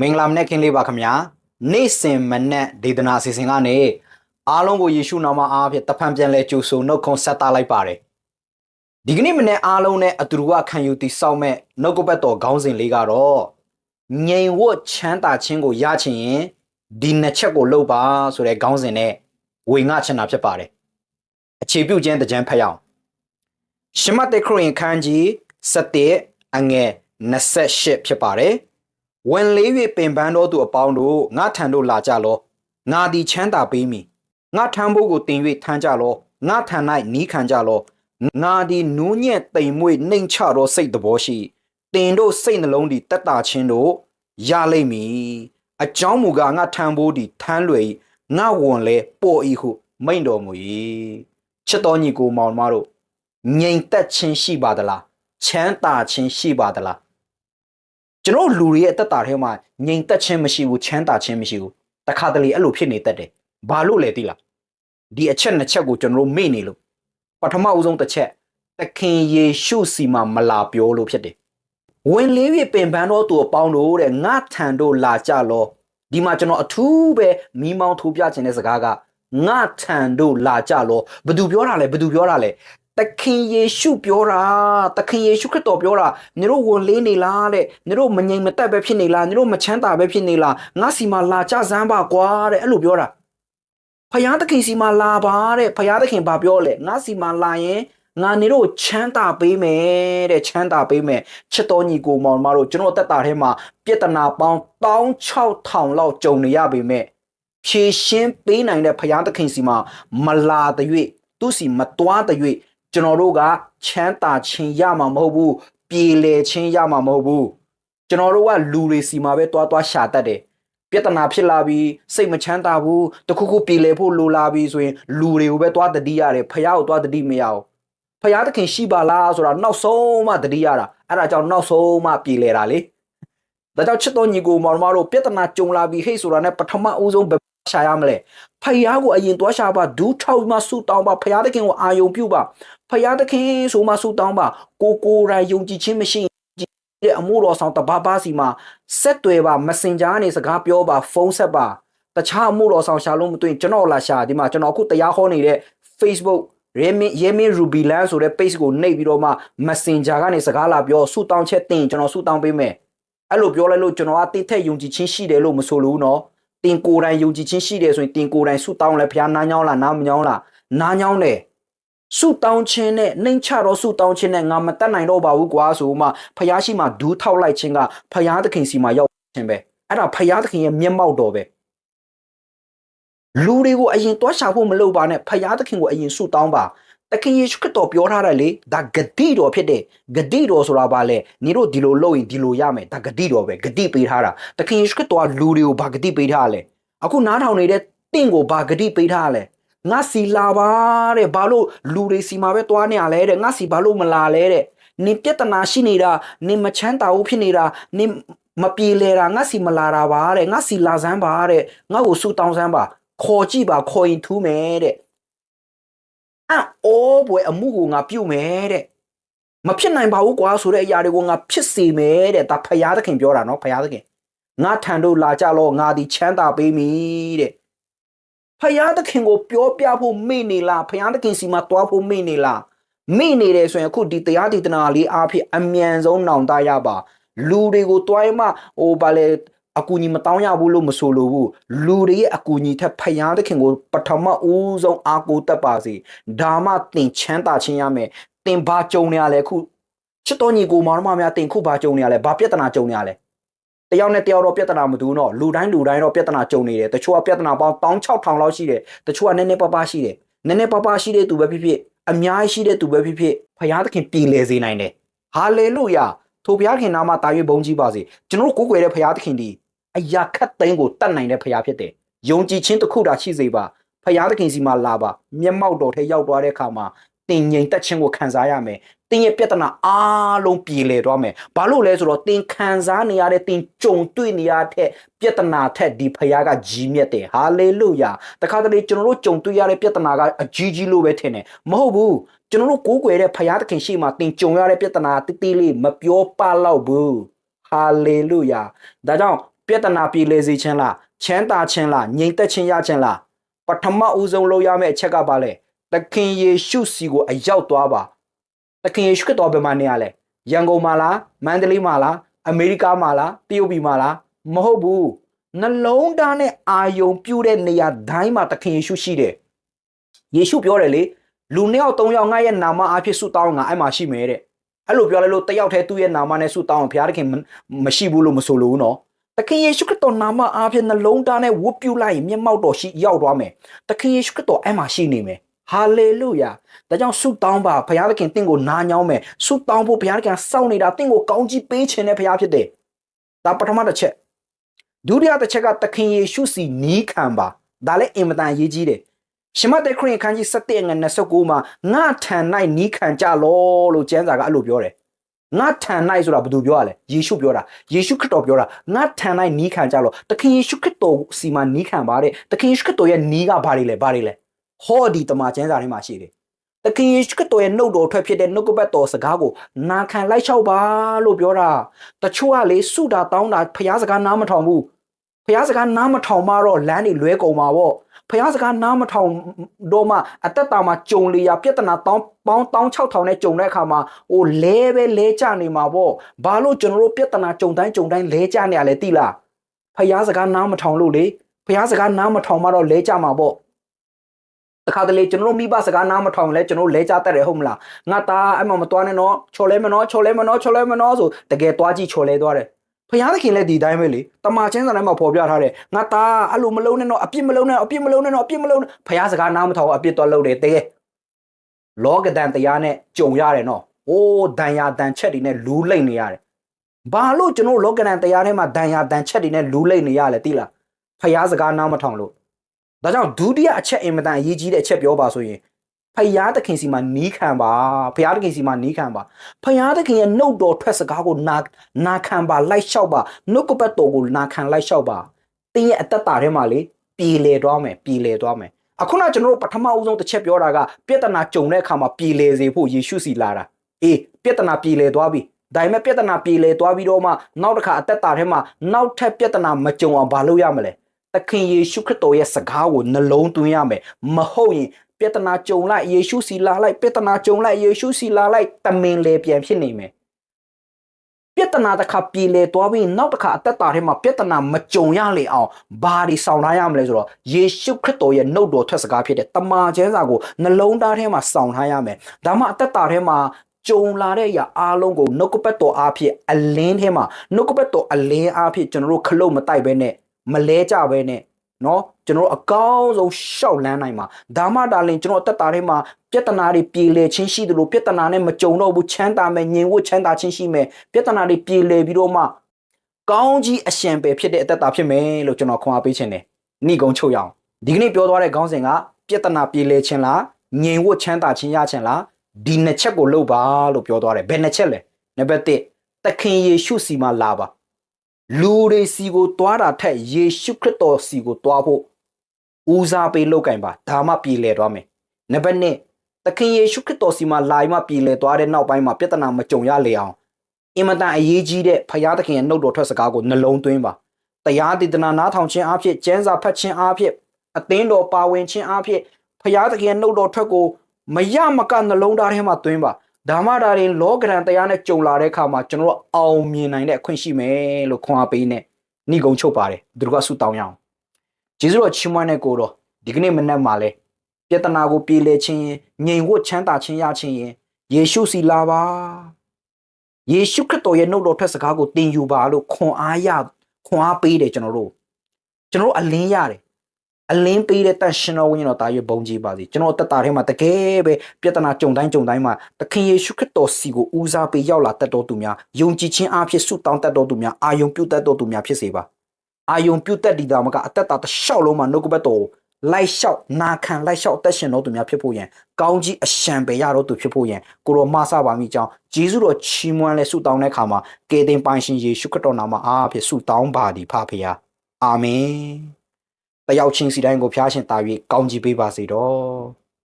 မင်္ဂလာမနေ့ခင်းလေးပါခင်ဗျာနေ့စဉ်မနေ့ဒေသနာအစီအစဉ်ကနေအားလုံးကိုယေရှုနာမအားဖြင့်တဖန်ပြန်လဲကြိုဆိုနှုတ်ခွန်းဆက်တာလိုက်ပါတယ်ဒီကနေ့မနေ့အားလုံးနဲ့အတူတူကခံယူတည်ဆောက်မဲ့နှုတ်ကပတ်တော်ခေါင်းစဉ်လေးကတော့ငြိမ်ဝတ်ချမ်းသာခြင်းကိုရချင်ရင်ဒီနှစ်ချက်ကိုလုပ်ပါဆိုတဲ့ခေါင်းစဉ်နဲ့ဝေငှချင်တာဖြစ်ပါတယ်အခြေပြုခြင်းတကြံဖတ်ရအောင်ရှမတ်တေခရစ်ရင်ခန်းကြီး7အငယ်28ဖြစ်ပါတယ် ဝင်လေး၍ပင်ပန်းတော်သူအပေါင်းတို့ငါထံသို့လာကြလောငါသည်ချမ်းသာပေးမည်ငါထမ်းဖို့ကိုတင်၍ထမ်းကြလောငါထံ၌နီးခံကြလောငါသည်နူးညံ့တိမ်မွေ့နှိမ်ချသောစိတ်တဘောရှိတင်တို့စိတ်နှလုံးသည်တက်တာချင်းတို့ရလိမ့်မည်အကြောင်းမူကားငါထမ်းဖို့သည်ထမ်းလွယ်၏ငါဝန်လဲပေါ်၏ဟုမိန်တော်မူ၏ချစ်တော်ညီကိုမောင်မတို့ငြိမ်သက်ခြင်းရှိပါသလားချမ်းသာခြင်းရှိပါသလား ကျွန်တော်လူတွေရဲ့အသက်တာထဲမှာငြိမ်သက်ခြင်းမရှိဘူးချမ်းသာခြင်းမရှိဘူးတခါတလေအဲ့လိုဖြစ်နေတတ်တယ်ဘာလို့လဲသိလားဒီအချက်နှစ်ချက်ကိုကျွန်တော်တို့မေ့နေလို့ပထမဦးဆုံးတစ်ချက်သခင်ယေရှုစီမှာမလာပြောလို့ဖြစ်တယ်ဝင်လေး၍ပင်ပန်းတော်သူအပေါင်းတို့တဲ့ငါထံတို့လာကြလောဒီမှာကျွန်တော်အထူးပဲမိမောင်းထိုးပြခြင်းတဲ့စကားကငါထံတို့လာကြလောဘသူပြောတာလဲဘသူပြောတာလဲ သခင်ယေရှုပြောတာသခင်ယေရှုခရစ်တော်ပြောတာညီတို့ဝန်လေးနေလားတဲ့ညီတို့မငြိမ်မသက်ပဲဖြစ်နေလားညီတို့မချမ်းသာပဲဖြစ်နေလားငါစီမှာလာကြစမ်းပါကွာတဲ့အဲ့လိုပြောတာဖယားသခင်စီမှာလာပါတဲ့ဖယားသခင်ဘာပြောလဲငါစီမှာလာရင်ငါနေတို့ချမ်းသာပေးမယ်တဲ့ချမ်းသာပေးမယ်ချစ်တော်ညီကိုမောင်မတို့ကျွန်တော်အသက်တာထဲမှာပြဿနာပေါင်း16000လောက်ကြုံနေရပေမဲ့ဖြည့်ရှင်းပေးနိုင်တဲ့ဖယားသခင်စီမှာမလာတဲ့၍သူစီမတွားတဲ့၍ ကျွန်တော်တို့ကချမ်းသာခြင်းရမှာမဟုတ်ဘူးပြေလည်ခြင်းရမှာမဟုတ်ဘူးကျွန်တော်တို့ကလူတွေစီမှာပဲတွားတွားရှာတတ်တယ်ပြဿနာဖြစ်လာပြီးစိတ်မချမ်းသာဘူးတခုခုပြေလည်ဖို့လိုလာပြီးဆိုရင်လူတွေကိုပဲတွားတတိရတယ်ဖယားကိုတွားတတိမရဘူးဖယားသခင်ရှိပါလားဆိုတာနောက်ဆုံးမှတတိရတာအဲ့ဒါကြောင့်နောက်ဆုံးမှပြေလည်တာလေဒါကြောင့်ချစ်တော်ညီကိုမောင်မတို့ပြဿနာကြုံလာပြီးဟိတ်ဆိုတာနဲ့ပထမဦးဆုံးဘယ် ရှာရမလဲဖယားကိုအရင်တွားရှာပါဒူးထောက်မှဆူတောင်းပါဖယားသခင်ကိုအာယုံပြုပါဖယားသခင်ဆိုမှဆူတောင်းပါကိုကိုယ်တိုင်ယုံကြည်ခြင်းမရှိတဲ့အမှုတော်ဆောင်တဘာဘာစီမှာဆက်တွေပါ messenger ကနေစကားပြောပါဖုန်းဆက်ပါတခြားအမှုတော်ဆောင်ရှာလို့မတွေ့ရင်ကျွန်တော်လာရှာဒီမှာကျွန်တော်အခုတရားဟောနေတဲ့ Facebook ရေမင်းရေမင်း Ruby Land ဆိုတဲ့ page ကိုနှိပ်ပြီးတော့မှ Messenger ကနေစကားလာပြောဆူတောင်းချက်တင်ကျွန်တော်ဆူတောင်းပေးမယ်အဲ့လိုပြောလိုက်လို့ကျွန်တော်ကတင်းထက်ယုံကြည်ခြင်းရှိတယ်လို့မဆိုလို့နော် တင်ကိုယ်တိုင်ယုံကြည်ခြင်းရှိတယ်ဆိုရင်တင်ကိုယ်တိုင်ဆူတောင်းလဲဖျားနားညောင်းလားနားမညောင်းလားနားညောင်းတယ်ဆူတောင်းခြင်းနဲ့နှိမ်ချတော့ဆူတောင်းခြင်းနဲ့ငါမတက်နိုင်တော့ပါဘူးကွာဆိုမှဖျားရှိမှဒူးထောက်လိုက်ခြင်းကဖျားသခင်စီမှာရောက်ခြင်းပဲအဲ့ဒါဖျားသခင်ရဲ့မျက်မှောက်တော်ပဲလူတွေကိုအရင်တွားရှာဖို့မလုပ်ပါနဲ့ဖျားသခင်ကိုအရင်ဆူတောင်းပါ တခင်ယေရှုခရစ်တော်ပြောထားတယ်လေဒါဂတိတော်ဖြစ်တယ်ဂတိတော်ဆိုတာဘာလဲညီတို့ဒီလိုလုပ်ရင်ဒီလိုရမယ်ဒါဂတိတော်ပဲဂတိပေးထားတာတခင်ယေရှုခရစ်တော်ကလူတွေကိုဘာဂတိပေးထားလဲအခုနားထောင်နေတဲ့တင့်ကိုဘာဂတိပေးထားလဲငါစီလာပါတဲ့ဘာလို့လူတွေစီမှာပဲတွားနေရလဲတဲ့ငါစီဘာလို့မလာလဲတဲ့နင်ပြဿနာရှိနေတာနင်မချမ်းသာဘူးဖြစ်နေတာနင်မပြေလဲတာငါစီမလာတာပါတဲ့ငါစီလာစမ်းပါတဲ့ငါ့ကိုဆူတောင်းစမ်းပါခေါ်ကြည့်ပါခေါ်ရင်ထူးမယ်တဲ့ အံ့ဩဘွယ်အမှုကိုငါပြုတ်မယ်တဲ့မဖြစ်နိုင်ပါဘူးကွာဆိုတဲ့အရာတွေကိုငါဖြစ်စေမယ်တဲ့ဒါဖယားသခင်ပြောတာနော်ဖယားသခင်ငါထံတို့လာကြလောငါဒီချမ်းသာပေးမည်တဲ့ဖယားသခင်ကိုပြောပြဖို့မေ့နေလားဖယားသခင်စီမှာတွားဖို့မေ့နေလားမေ့နေတယ်ဆိုရင်အခုဒီတရားဒေသနာလေးအားဖြင့်အမြန်ဆုံးနောင်တရပါလူတွေကိုတွားမှဟိုဗာလေ အကူညီမတောင်းရဘူးလို့မဆိုလိုဘူးလူတွေရဲ့အကူညီထက်ဖယားသခင်ကိုပထမဦးဆုံးအားကိုးတတ်ပါစေဒါမှတင်ချမ်းသာခြင်းရမယ်တင်ဘာကြုံနေရလဲအခုချစ်တော်ညီကိုမောင်မများတင်ခုဘာကြုံနေရလဲဘာပြဿနာကြုံနေရလဲတယောက်နဲ့တယောက်တော့ပြဿနာမတူတော့လူတိုင်းလူတိုင်းတော့ပြဿနာကြုံနေတယ်တချို့ကပြဿနာပေါင်း16000လောက်ရှိတယ်တချို့ကနည်းနည်းပါးပါးရှိတယ်နည်းနည်းပါးပါးရှိတဲ့သူပဲဖြစ်ဖြစ်အများကြီးရှိတဲ့သူပဲဖြစ်ဖြစ်ဖယားသခင်ပြည်လဲစေနိုင်တယ်ဟာလေလုယာထိုဘုရားခင်နာမတာ၍ဘုန်းကြီးပါစေကျွန်တော်တို့ကိုးကွယ်တဲ့ဘုရားသခင်ဒီ အရာခတ်သိမ်းကိုတတ်နိုင်တဲ့ဘုရားဖြစ်တယ်ယုံကြည်ခြင်းတစ်ခုတာရှိစေပါဘုရားသခင်စီမှာလာပါမျက်မှောက်တော်ထဲရောက်သွားတဲ့အခါမှာတင်ငြိမ်သက်ခြင်းကိုခံစားရမယ်တင်ရဲ့ပြဿနာအားလုံးပြေလည်သွားမယ်ဘာလို့လဲဆိုတော့တင်ခံစားနေရတဲ့တင်ကြုံတွေ့နေရတဲ့ပြဿနာထက်ဒီဘုရားကကြီးမြတ်တယ်ဟာလေလုယာတခါတလေကျွန်တော်တို့ကြုံတွေ့ရတဲ့ပြဿနာကအကြီးကြီးလို့ပဲထင်တယ်မဟုတ်ဘူးကျွန်တော်တို့ကိုးကွယ်တဲ့ဘုရားသခင်ရှိမှတင်ကြုံရတဲ့ပြဿနာတိတိလေးမပြောပလောက်ဘူးဟာလေလုယာဒါကြောင့် ပြဿနာပြေလည်စေခြင်းလားချမ်းသာခြင်းလားငြိမ်သက်ခြင်းရခြင်းလားပထမဦးဆုံးလုပ်ရမယ့်အချက်ကပါလေသခင်ယေရှုစီကိုအရောက်သွားပါသခင်ယေရှုခရစ်တော်ဘယ်မှာနေရလဲရန်ကုန်မှာလားမန္တလေးမှာလားအမေရိကမှာလားတရုတ်ပြည်မှာလားမဟုတ်ဘူးနှလုံးသားနဲ့အာယုံပြုတဲ့နေရာတိုင်းမှာသခင်ယေရှုရှိတယ်ယေရှုပြောတယ်လေလူနှစ်ယောက်သုံးယောက်ငါရဲ့နာမအားဖြင့်ဆုတောင်းငါအဲ့မှာရှိမယ်တဲ့အဲ့လိုပြောလိုက်လို့တယောက်တည်းသူ့ရဲ့နာမနဲ့ဆုတောင်းဘုရားသခင်မရှိဘူးလို့မဆိုလို့နော် သခင်ယေရှုခရစ်တော်နာမအားဖြင့်နှလုံးသားနဲ့ဝတ်ပြုလိုက်ရင်မျက်မှောက်တော်ရှိရောက်သွားမယ်သခင်ယေရှုခရစ်တော်အဲ့မှာရှိနေမယ်ဟာလေလုယာဒါကြောင့်ဆုတောင်းပါဘုရားသခင်တင့်ကိုနားညောင်းမယ်ဆုတောင်းဖို့ဘုရားသခင်စောင့်နေတာတင့်ကိုကောင်းကြီးပေးခြင်းနဲ့ဘုရားဖြစ်တယ်ဒါပထမတစ်ချက်ဒုတိယတစ်ချက်ကသခင်ယေရှုစီနီးခံပါဒါလည်းအင်မတန်အရေးကြီးတယ်ရှမတ်တဲ့ခရင်ခန်းကြီး7ငွေ29မှာငါထံ၌နီးခံကြလောလို့ကျမ်းစာကအဲ့လိုပြောတယ် ငါထံ၌ဆိုတာဘယ်သူပြောရလဲယေရှုပြောတာယေရှုခရစ်တော်ပြောတာငါထံ၌နီးခံကြလောသခင်ယေရှုခရစ်တော်စီမှာနီးခံပါတဲ့သခင်ယေရှုခရစ်တော်ရဲ့နီးကဘာတွေလဲဘာတွေလဲဟောဒီတမန်ကျမ်းစာထဲမှာရှိတယ်သခင်ယေရှုခရစ်တော်ရဲ့နှုတ်တော်ထွက်ဖြစ်တဲ့နှုတ်ကပတ်တော်စကားကိုနာခံလိုက်လျှောက်ပါလို့ပြောတာတချို့ကလေစုတာတောင်းတာဖျားစကားနားမထောင်ဘူးဖျားစကားနားမထောင်မှတော့လမ်းတွေလွဲကုန်ပါပေါ့ ဖျားစကားနားမထောင်တော့မှအသက်တာမှာကြုံလျာပြဿနာတောင်းပေါင်း16000နဲ့ကြုံတဲ့အခါမှာဟိုလဲပဲလဲကြနေမှာပေါ့ဘာလို့ကျွန်တော်တို့ပြဿနာကြုံတိုင်းကြုံတိုင်းလဲကြနေရလဲသိလားဖျားစကားနားမထောင်လို့လေဖျားစကားနားမထောင်မှတော့လဲကြမှာပေါ့တခါတလေကျွန်တော်တို့မိဘစကားနားမထောင်လဲကျွန်တော်တို့လဲကြတတ်တယ်ဟုတ်မလားငါသားအဲ့မှာမတွားနဲ့နော်ချော်လဲမနော်ချော်လဲမနော်ချော်လဲမနော်ဆိုတကယ်တွားကြည့်ချော်လဲသွားတယ် ဖယားသခင်လည်းဒီတိုင်းပဲလေတမန်ချင်းစာထဲမှာပေါ်ပြထားတယ်ငါသားအဲ့လိုမလုံးနဲ့တော့အပြစ်မလုံးနဲ့အပြစ်မလုံးနဲ့တော့အပြစ်မလုံးနဲ့ဖယားစကားနားမထောင်အပြစ်တော့လုပ်တယ်တကယ်လောကဒန်တရားနဲ့ကြုံရတယ်နော်အိုးဒဏ်ရာဒဏ်ချက်တွေနဲ့လူးလိမ့်နေရတယ်ဘာလို့ကျွန်တော်လောကဒန်တရားထဲမှာဒဏ်ရာဒဏ်ချက်တွေနဲ့လူးလိမ့်နေရလဲသိလားဖယားစကားနားမထောင်လို့ဒါကြောင့်ဒုတိယအချက်အင်မတန်အရေးကြီးတဲ့အချက်ပြောပါဆိုရင် ဖယားသခင်စီမှာနီးခံပါဖယားသခင်စီမှာနီးခံပါဖယားသခင်ရဲ့နှုတ်တော်ထွက်စကားကိုနာနာခံပါလိုက်လျှောက်ပါနှုတ်ကပတ်တော်ကိုနာခံလိုက်လျှောက်ပါတင်းရဲ့အသက်တာထဲမှာလေပြည်လေသွားမယ်ပြည်လေသွားမယ်အခုနကျွန်တော်တို့ပထမဦးဆုံးတစ်ချက်ပြောတာကပြဿနာကြုံတဲ့အခါမှာပြည်လေစေဖို့ယေရှုစီလာတာအေးပြဿနာပြည်လေသွားပြီဒါပေမဲ့ပြဿနာပြည်လေသွားပြီးတော့မှနောက်တစ်ခါအသက်တာထဲမှာနောက်ထပ်ပြဿနာမကြုံအောင်ဘာလုပ်ရမလဲသခင်ယေရှုခရစ်တော်ရဲ့စကားကိုနှလုံးသွင်းရမယ်မဟုတ်ရင်ပြဿနာကြုံလိုက်ယေရှုစီလာလိုက်ပြဿနာကြုံလိုက်ယေရှုစီလာလိုက်တမင်လေပြန်ဖြစ်နေမယ်ပြဿနာတစ်ခါပြေလည်သွားပြီးနောက်တစ်ခါအသက်တာထဲမှာပြဿနာမကြုံရလေအောင်ဘာတွေဆောင်ထားရမလဲဆိုတော့ယေရှုခရစ်တော်ရဲ့နှုတ်တော်ထွက်စကားဖြစ်တဲ့တမာကျမ်းစာကိုနှလုံးသားထဲမှာဆောင်ထားရမယ်ဒါမှအသက်တာထဲမှာကြုံလာတဲ့အရာအားလုံးကိုနှုတ်ကပတ်တော်အားဖြင့်အလင်းထဲမှာနှုတ်ကပတ်တော်အလင်းအားဖြင့်ကျွန်တော်တို့ခလုတ်မတိုက်ဘဲနဲ့မလဲကြဘဲနဲ့နော် ကျွန်တော်အကောင်းဆုံးရှောက်လန်းနိုင်မှာဒါမှဒါလင်ကျွန်တော်အသက်တာထဲမှာပြဿနာတွေပြေလည်ခြင်းရှိသလိုပြဿနာနဲ့မကြုံတော့ဘူးချမ်းသာမယ်ညင်ဝတ်ချမ်းသာခြင်းရှိမယ်ပြဿနာတွေပြေလည်ပြီးတော့မှကောင်းကြီးအရှင်ပဲဖြစ်တဲ့အသက်တာဖြစ်မယ်လို့ကျွန်တော်ခွန်အားပေးခြင်းတယ်ဏိကုံချုပ်ရအောင်ဒီကနေ့ပြောသွားတဲ့ခေါင်းစဉ်ကပြဿနာပြေလည်ခြင်းလားညင်ဝတ်ချမ်းသာခြင်းရခြင်းလားဒီနှစ်ချက်ကိုလုပ်ပါလို့ပြောသွားတယ်ဘယ်နှစ်ချက်လဲနံပါတ်1သခင်ယေရှုစီမှာလာပါလူတွေစီကိုတွားတာထက်ယေရှုခရစ်တော်စီကိုတွားဖို့ ဦးစားပေးလုပ်ကင်ပါဒါမှပြည်လဲသွားမယ်နံပါတ်2သခင်ယေရှုခရစ်တော်စီမှာလာမှပြည်လဲသွားတဲ့နောက်ပိုင်းမှာပြဿနာမကြုံရလေအောင်အင်မတန်အရေးကြီးတဲ့ဖရာသခင်ရဲ့နှုတ်တော်ထွက်စကားကိုနှလုံးသွင်းပါတရားဒေသနာနားထောင်ခြင်းအဖြစ်ကျမ်းစာဖတ်ခြင်းအဖြစ်အသင်းတော်ပါဝင်ခြင်းအဖြစ်ဖရာသခင်ရဲ့နှုတ်တော်ထွက်ကိုမရမကနှလုံးသားထဲမှာသွင်းပါဒါမှဒါရင်လောကရန်တရားနဲ့ကြုံလာတဲ့အခါမှာကျွန်တော်တို့အောင်မြင်နိုင်တဲ့အခွင့်ရှိမယ်လို့ခွန်အားပေးနေဏိကုံချုပ်ပါတယ်သူတို့ကဆုတောင်းရအောင် ဂျေဇုတော်ချီးမွမ်းတဲ့ကိုတော့ဒီကနေ့မနက်မှာလဲပြတနာကိုပြေလဲခြင်းငြိမ်ဝတ်ချမ်းသာခြင်းရခြင်းရင်ယေရှုစီလာပါယေရှုခရစ်တော်ရဲ့နှုတ်တော်ထွက်စကားကိုသင်ယူပါလို့ခွန်အားရခွန်အားပေးတယ်ကျွန်တော်တို့ကျွန်တော်တို့အလင်းရတယ်အလင်းပေးတဲ့တန်ရှင်တော်ဝိညာဉ်တော်တာရွဘုံကြီးပါစေကျွန်တော်တက်တာထဲမှာတကယ်ပဲပြဿနာကြုံတိုင်းကြုံတိုင်းမှာသခင်ယေရှုခရစ်တော်စီကိုဦးစားပေးရောက်လာတတ်တော်သူများယုံကြည်ခြင်းအဖြစ်ဆုတောင်းတတ်တော်သူများအာယုံပြုတ်တတ်တော်သူများဖြစ်စေပါ အာယုံပြုတ်တတ်ဒီတာမကအသက်တာတစ်လျှောက်လုံးမှာနှုတ်ကပတ်တော်လိုက်လျှောက်နာခံလိုက်လျှောက်တက်ရှင်တော်သူများဖြစ်ဖို့ရန်ကောင်းကြီးအရှံပဲရတော်သူဖြစ်ဖို့ရန်ကိုရောမဆပါမိကြောင်းဂျေဇုတော်ချီးမွမ်းလဲဆုတောင်းတဲ့အခါမှာကေတင်ပိုင်ရှင်ယေရှုခရစ်တော်နာမအားဖြင့်ဆုတောင်းပါသည်ဖဖော်အာမင်တယောက်ချင်းစီတိုင်းကိုဖျားရှင်တာ၍ကောင်းကြီးပေးပါစေတော့